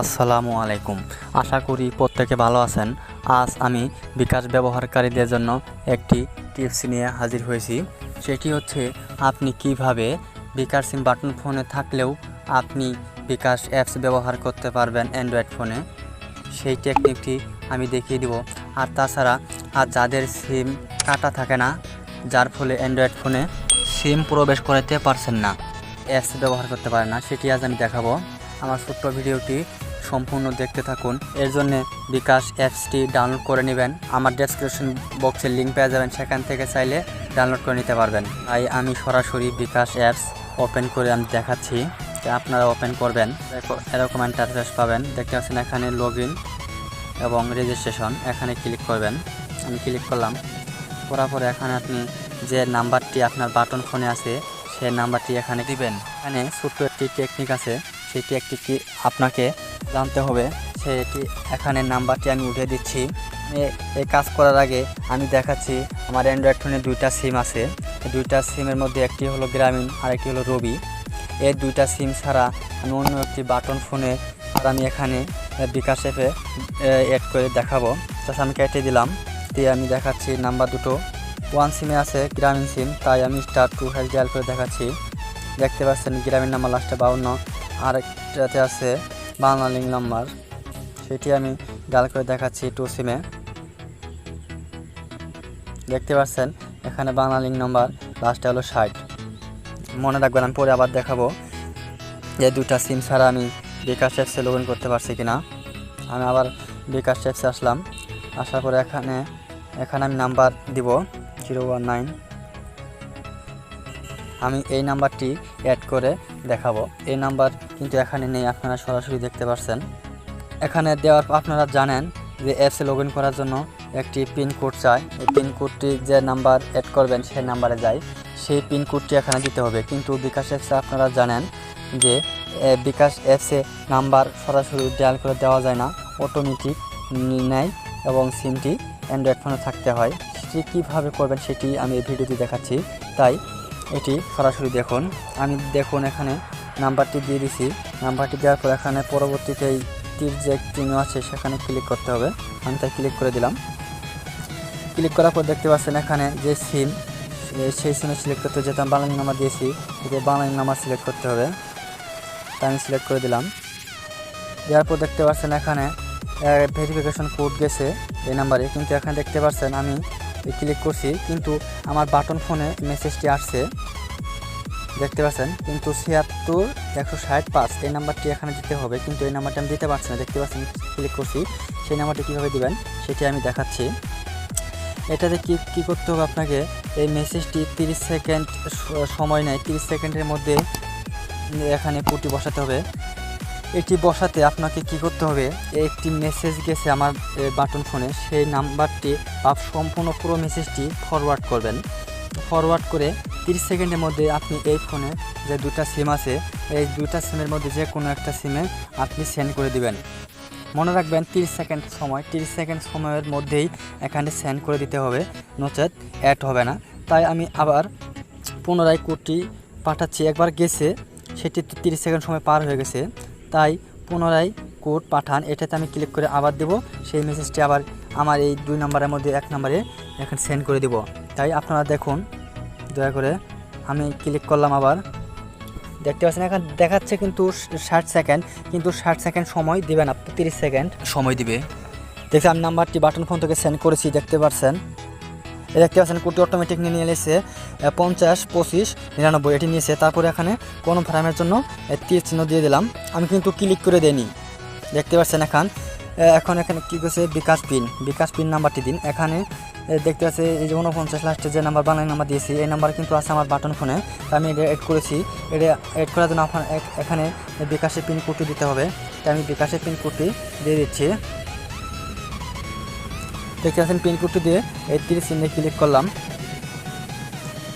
আসসালামু আলাইকুম। আশা করি প্রত্যেকে ভালো আছেন। আজ আমি বিকাশ ব্যবহারকারীদের জন্য একটি টিপস নিয়ে হাজির হয়েছি। সেটি হচ্ছে, আপনি কীভাবে বিকাশ সিম বাটন ফোনে থাকলেও আপনি বিকাশ অ্যাপস ব্যবহার করতে পারবেন অ্যান্ড্রয়েড ফোনে। সেই টেকনিকটি আমি দেখিয়ে দিব। আর তাছাড়া, আর যাদের সিম কাটা থাকে না, যার ফলে অ্যান্ড্রয়েড ফোনে সিম প্রবেশ করাতে পারছেন না, অ্যাপস ব্যবহার করতে পারে না, সেটি আজ আমি দেখাবো। আমার ছোট্ট ভিডিওটি সম্পূর্ণ দেখতে থাকুন। এর জন্য বিকাশ অ্যাপসটি ডাউনলোড করে নেবেন। আমার ডেসক্রিপশন বক্সের লিঙ্ক পেয়ে যাবেন। সেখান থেকে চাইলে ডাউনলোড করে নিতে পারবেন। তাই আমি সরাসরি বিকাশ অ্যাপস ওপেন করে আমি দেখাচ্ছি। আপনারা ওপেন করবেন। এরকম ইন্টারফেস পাবেন। দেখতে পাচ্ছেন এখানে লগ এবং রেজিস্ট্রেশন এখানে ক্লিক করবেন। আমি ক্লিক করলাম। করার পরে এখানে আপনি যে নাম্বারটি আপনার বাটন ফোনে আছে, সেই নাম্বারটি এখানে দিবেন। এখানে ছোট্ট একটি টেকনিক আছে। সেই টেকনিকটি আপনাকে জানতে হবে সেটি এখানে নাম্বারটি আমি উঠে দিচ্ছি। এই কাজ করার আগে আমি দেখাচ্ছি, আমার অ্যান্ড্রয়েড ফোনে দুইটা সিম আছে। দুইটা সিমের মধ্যে একটি হলো গ্রামীণ আর একটি হলো রবি এই দুইটা সিম ছাড়া আমি অন্য একটি বাটন ফোনে আর আমি এখানে বিকাশ অ্যাপে অ্যাড করে দেখাবো। তাছাড়া আমি কেটে দিলাম, দিয়ে আমি দেখাচ্ছি নাম্বার দুটো। ওয়ান সিমে আছে গ্রামীণ সিম তাই আমি স্টার টু হ্যাশ ডায়াল করে দেখাচ্ছি। দেখতে পাচ্ছেন গ্রামীণ নাম্বার লাস্টে বাউন্ন আর একটাতে আছে বাংলা লিঙ্ক নাম্বার। সেটি আমি ডাল করে দেখাচ্ছি টু সিমে। দেখতে পাচ্ছেন, এখানে বাংলা লিঙ্ক নাম্বার লাস্টে হলো ষাট। মনে রাখবেন, আমি পরে আবার দেখাবো যে দুটা সিম ছাড়া আমি বিকাশ অ্যাপসে লগ ইন করতে পারছি কিনা। আমি আবার বিকাশ অ্যাপসে আসলাম। আসার পরে এখানে এখানে আমি নাম্বার দিব, জিরো ওয়ান নাইন। আমি এই নাম্বারটি অ্যাড করে দেখাবো। এই নাম্বার কিন্তু এখানে নেই, আপনারা সরাসরি দেখতে পাচ্ছেন এখানে দেওয়ার আপনারা জানেন যে অ্যাপসে লগ করার জন্য একটি পিনকোড চায় এই পিনকোডটি যে নাম্বার অ্যাড করবেন, সেই নাম্বারে যায় সেই পিনকোডটি এখানে দিতে হবে। কিন্তু বিকাশ অ্যাপসে আপনারা জানেন যে বিকাশ অ্যাপসে নাম্বার সরাসরি ডায়াল করে দেওয়া যায় না। অটোমেটিক নেয় এবং সিমটি অ্যান্ড্রয়েড ফোনে থাকতে হয়। সেটি কীভাবে করবেন সেটি আমি এই ভিডিওতে দেখাচ্ছি। তাই এটি সরাসরি দেখুন। আমি দেখুন এখানে নাম্বারটি দিয়ে দিছি। নাম্বারটি দেওয়ার পর এখানে পরবর্তীতে এই তীর যে চিহ্ন আছে, সেখানে ক্লিক করতে হবে। আমি তাই ক্লিক করে দিলাম। ক্লিক করার পর দেখতে পাচ্ছেন এখানে যে সিম সেই সিমে সিলেক্ট করতে যেহেতু আমি বাংলা নাম্বার দিয়েছি এতে বাংলা নাম্বার সিলেক্ট করতে হবে। তাই আমি সিলেক্ট করে দিলাম। দেওয়ার পর দেখতে পাচ্ছেন এখানে ভেরিফিকেশন কোড গেছে এই নাম্বারে। কিন্তু এখানে দেখতে পাচ্ছেন আমি ক্লিক করছি, কিন্তু আমার বাটন ফোনে মেসেজটি আসছে। দেখতে পাচ্ছেন? কিন্তু ছিয়াত্তর, একশো ষাট, পাঁচ, এই নাম্বারটি এখানে দিতে হবে, কিন্তু এই নাম্বারটি আমি দিতে পারছি না। দেখতে পাচ্ছেন? ক্লিক করছি, সেই নাম্বারটি কীভাবে দিবেন? সেটি আমি দেখাচ্ছি। এটাতে কি, কী করতে হবে আপনাকে? এই মেসেজটি তিরিশ সেকেন্ড সময় নেয়। তিরিশ সেকেন্ডের মধ্যে এখানে পুটি বসাতে হবে। এটি বসাতে আপনাকে কি করতে হবে? একটি মেসেজ গেছে আমার বাটন ফোনে। সেই নাম্বারটি আপ সম্পূর্ণ পুরো মেসেজটি ফরওয়ার্ড করবেন। ফরওয়ার্ড করে তিরিশ সেকেন্ডের মধ্যে আপনি এই ফোনে যে দুটা সিম আছে, এই দুটা সিমের মধ্যে যে কোনো একটা সিমে আপনি সেন্ড করে দিবেন। মনে রাখবেন তিরিশ সেকেন্ড সময়, তিরিশ সেকেন্ড সময়ের মধ্যেই এখানে সেন্ড করে দিতে হবে। নচেত অ্যাড হবে না। তাই আমি আবার পুনরায় কোডটি পাঠাচ্ছি। একবার গেছে, সেটি তো তিরিশ সেকেন্ড সময় পার হয়ে গেছে। তাই পুনরায় কোড পাঠান। এটাতে আমি ক্লিক করে আবার দেব। সেই মেসেজটি আবার আমার এই দুই নম্বরের মধ্যে এক নম্বরে এখন সেন্ড করে দিব। তাই আপনারা দেখুন দয়া করে আমি ক্লিক করলাম আবার। দেখতে পাচ্ছেন এখন দেখাচ্ছে কিন্তু ষাট সেকেন্ড কিন্তু ষাট সেকেন্ড সময় দিবেন আপনি তিরিশ সেকেন্ড। সময় দিবে। দেখছি আমি নাম্বারটি বাটন ফোন থেকে সেন্ড করেছি দেখতে পাচ্ছেন। দেখতে পাচ্ছেন কোটি অটোমেটিক নিয়ে নিয়ে এসেছে পঞ্চাশ, পঁচিশ, নিরানব্বই, এটি নিয়েছে। তারপরে এখানে কোনো ফার্মের জন্য তীর চিহ্ন দিয়ে দিলাম। আমি কিন্তু ক্লিক করে দেইনি। দেখতে পাচ্ছেন এখন এখন এখানে কী করছে? বিকাশ পিন বিকাশ পিন নাম্বারটি দিন। এখানে দেখতে পাচ্ছে এই যে উনপঞ্চাশ লাস্টে যে নাম্বার বাংলা নাম্বার দিয়েছি, এই নাম্বার কিন্তু আছে আমার বাটন ফোনে আমি এটা এড করেছি। এটা এড করার জন্য আপনার এখানে বিকাশের পিন কোডটি দিতে হবে। তাই আমি বিকাশের পিন কোডটি দিয়ে দিচ্ছি। দেখতে পাচ্ছেন পিন কোডটি দিয়ে এই তিরিশ চিহ্নে ক্লিক করলাম।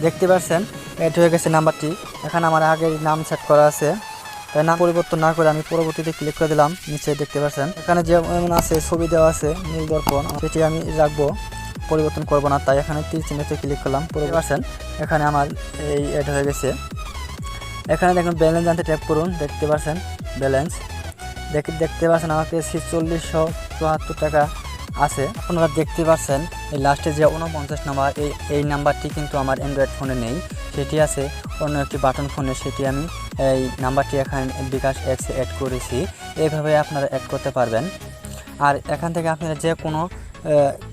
দেখতে পাচ্ছেন এড হয়ে গেছে নাম্বারটি এখানে আমার আগের নাম সেট করা আছে। তাই নাম পরিবর্তন না করে আমি পরবর্তীতে ক্লিক করে দিলাম, নিচে দেখতে পাচ্ছেন। এখানে যেমন আছে, ছবি দেওয়া আছে, নীল দর্পণ, সেটি আমি রাখব, পরিবর্তন করব না, তাই এখানে তীর চিহ্নতে ক্লিক করলাম। পরে পাচ্ছেন, এখানে আমার এই অ্যাড হয়ে গেছে। এখানে দেখুন ব্যালেন্স জানতে ট্যাপ করুন, দেখতে পাচ্ছেন ব্যালেন্স দেখে দেখতে পাচ্ছেন, আমাকে ছিচল্লিশশো চুয়াত্তর টাকা আছে। আপনারা দেখতে পাচ্ছেন, এই লাস্টে যে উনপঞ্চাশ নাম্বার, এই এই নাম্বারটি কিন্তু আমার অ্যান্ড্রয়েড ফোনে নেই। সেটি আছে, অন্য একটি বাটন ফোনে সেটি আমি এই নাম্বারটি এখানে বিকাশ অ্যাপসে অ্যাড করেছি। এইভাবে আপনারা অ্যাড করতে পারবেন। আর এখান থেকে আপনারা যে কোনো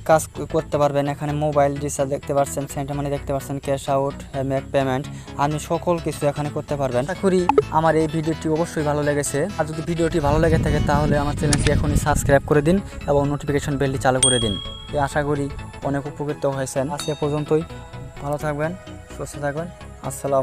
কাজ করতে পারবেন। এখানে মোবাইল রিচার্জ দেখতে পাচ্ছেন সেন্টার মানি দেখতে পাচ্ছেন ক্যাশ আউট মেক পেমেন্ট আপনি সকল কিছু এখানে করতে পারবেন। করি আমার এই ভিডিওটি অবশ্যই ভালো লেগেছে। আর যদি ভিডিওটি ভালো লেগে থাকে, তাহলে আমার চ্যানেলটি এখনই সাবস্ক্রাইব করে দিন এবং নোটিফিকেশন বেলটি চালু করে দিন। এই আশা করি অনেক উপকৃত হয়েছেন। আজকে পর্যন্তই। ভালো থাকবেন, সুস্থ থাকবেন। আসসালামু